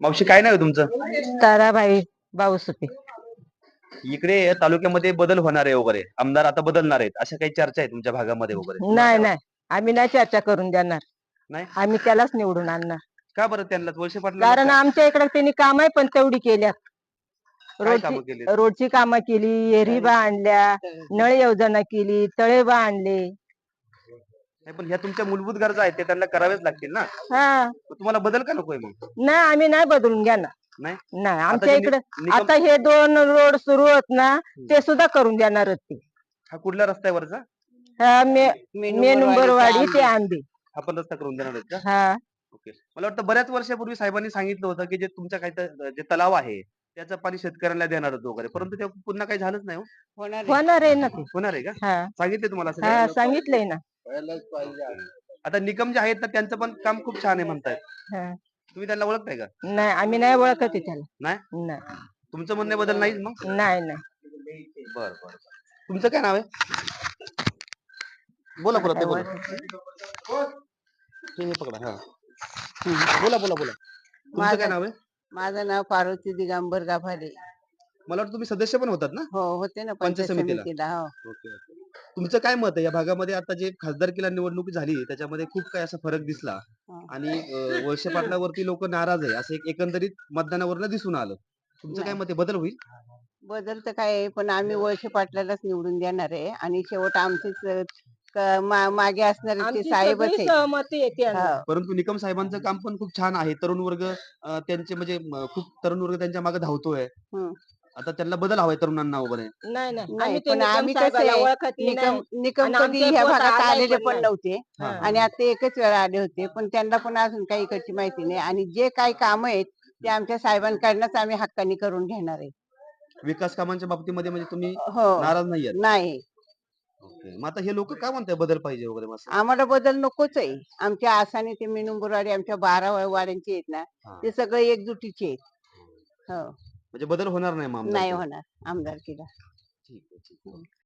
मावशी काय नाव आहे तुमचं? ताराबाई बाऊसुपे इकडे तालुक्यामध्ये बदल होणार आहे वगैरे. आमदार आता बदलणार आहेत. अशा काही चर्चा आहे तुमच्या भागामध्ये वगैरे? नाही नाही. आम्ही नाही चर्चा करून देणार. नाही? आम्ही त्यालाच निवडून आणणार. का बरं त्यांना? वळसे पाटील कारण आमच्या इकडे त्यांनी कामं पण तेवढी केल्यात. कामं रोडची केली रोडची कामं केली एरिबा आणल्या नळ योजना केली तळेबा आणले. नाही, पण ह्या तुमच्या मूलभूत गरजा आहेत ते त्यांना करावेच लागतील ना. हा. मग तुम्हाला बदल का नकोय मग? नाही आम्ही नाही बदलून घेणार. नाही? नाही आता आमच्या इकडे नि- निकम- आता हे दोन रोड सुरू होत ना ते सुद्धा करून देणार ते. हा कुठल्या रस्त्यावरचा? हा, मे मे नंबरवाडी ते आंबे. हा पण रस्ता करून देणार आहेत का? हा. ओके. मला वाटतं बऱ्याच वर्षापूर्वी साहेबांनी सांगितलं होतं की जे तुमच्या काही जे तलाव आहे त्याचं पाणी शेतकऱ्यांना देणार होतं वगैरे. परंतु ते पुन्हा काही झालंच नाही हो. होणार आहे ना ते. होणार आहे का? हा. सांगितले तुम्हाला असं हा काही? सांगितलंय ना. आता निकम जे आहेत ना त्यांचं पण काम खूप छान आहे म्हणतायत. हा. तुम्ही त्यांना ओळखताय का? नाही आम्ही नाही ओळखत आहे त्याला नाही? नाही. तुमचं म्हणणे बदल नाही मग? नाही नाही. बर बर तुमचं काय नाव आहे? बोला बोला ते बोला. हे हे पकडा हा. बोला बोला बोला. तुमचं काय माझं- नाव आहे? माझं नाव पार्वती दिगंबर गाभारे. मला वाटतं तुम्ही सदस्य पण होतात ना? हो होते ना पंचायत पंचायत समितीला? समितीला हो. Okay okay. तुमचं काय मत आहे या भागामध्ये आता जे खासदारकीला निवडणूक झाली त्याच्यामध्ये खूप काही असा फरक दिसला हा. आणि वळसे पाटलावरती लोक नाराज आहे असं एक एकंदरीत मतदानावरनं दिसून आलं तुमचं काय. मत आहे बदल होईल बदल तर काय आहे, पण आम्ही वळसे पाटलालाच निवडून देणार आहे आणि शेवट आमचीच अं, क- मा- मागे असणारे ते आमची साहेबच सगळी सहमती. हो. परंतु निकम साहेबांचं काम पण खूप छान आहे तरुण वर्ग अं, त्यांचे म्हणजे म, खूप तरुण वर्ग त्यांच्या मागे धावतोय हम्म. आता त्यांना बदल हवाय तरुणांना वगैरे नाही नाही नाही, आम्ही ते पण निकम आम्ही कसं साहेबाला आहे, ओळखतही निकम नाही. निकम आणि कधी आमच्या ह्या पोटात भागात आलाय आलेले पण पण नाही. नव्हते हा. आणि आता एकच वेळा आले होते पण त्यांना पण अजून काही इकडची माहिती नाही आणि जे काही काम आहेत ते आमच्या साहेबांकडनंच आम्ही हक्कानी करून घेणार आहे विकास कामांच्या बाबतीमध्ये म्हणजे तुम्ही हो नाराज नाही आहेत नाही ओके. मग आता हे लोक काय म्हणताय बदल पाहिजे वगैरे मग असं? आम्हाला बदल नकोच आहे आमच्या आसाने ते मिनुंबरवाडी आमच्या बारा वाड्यांचे आहेत ना हा. ते सगळे एकजुटीचे आहेत हो म्हणजे बदल होणार नाही मग नाही आमदारकीत? होणार आमदारकीला. ठीक आहे ठीक आहे.